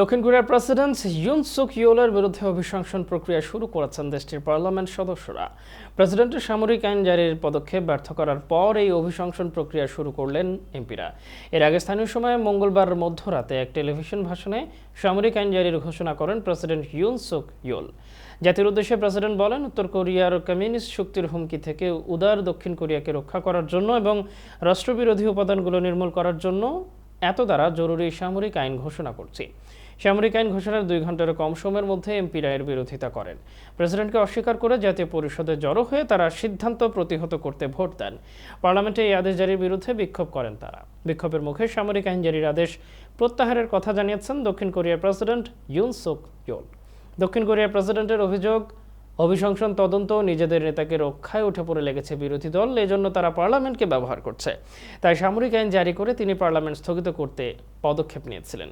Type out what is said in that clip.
দক্ষিণ কোরিয়ার president Yoon সুক ইয়োলের বিরুদ্ধে অভিশংসন প্রক্রিয়া শুরু করেছেন দেশটির পার্লামেন্ট সদস্যরা। প্রেসিডেন্টের সামরিক আইন জারির পদক্ষেপ ব্যর্থ করার পর এই অভিশংসন প্রক্রিয়া শুরু করলেন এমপিরা। এর আগে স্থানীয় সময়ে মঙ্গলবার মধ্যরাতে এক টেলিভিশন ভাষণে সামরিক আইন জারির ঘোষণা করেন প্রেসিডেন্ট ইউন সুক ইয়োল। জাতির উদ্দেশ্যে প্রেসিডেন্ট বলেন, উত্তর কোরিয়ার কমিউনিস্ট শক্তির হুমকি থেকে উদার দক্ষিণ কোরিয়াকে রক্ষা করার জন্য এবং রাষ্ট্রবিরোধী উপাদানগুলো নির্মূল করার জন্য এত দ্বারা জরুরি সামরিক আইন ঘোষণা করছি। সামরিক আইন ঘোষণার দুই ঘণ্টার কম সময়ের মধ্যে এমপিরা এর বিরোধিতা করেন। প্রেসিডেন্টকে অস্বীকার করে জাতীয় পরিষদে জড়ো হয়ে তারা সিদ্ধান্ত প্রতিহত করতে ভোট দেন। পার্লামেন্টে এই আদেশ জারির বিরুদ্ধে বিক্ষোভ করেন তারা। বিক্ষোভের মুখে সামরিক আইন জারির আদেশ প্রত্যাহারের কথা জানিয়েছেন দক্ষিণ কোরিয়ার প্রেসিডেন্ট ইউন সুক দক্ষিণ কোরিয়ার প্রেসিডেন্টের অভিযোগ অভিশংসন তদন্ত নিজেদের নেতাকে রক্ষায় উঠে পড়ে লেগেছে বিরোধী দল, এজন্য তারা পার্লামেন্টকে ব্যবহার করছে। তাই সামরিক আইন জারি করে তিনি পার্লামেন্ট স্থগিত করতে পদক্ষেপ নিয়েছিলেন।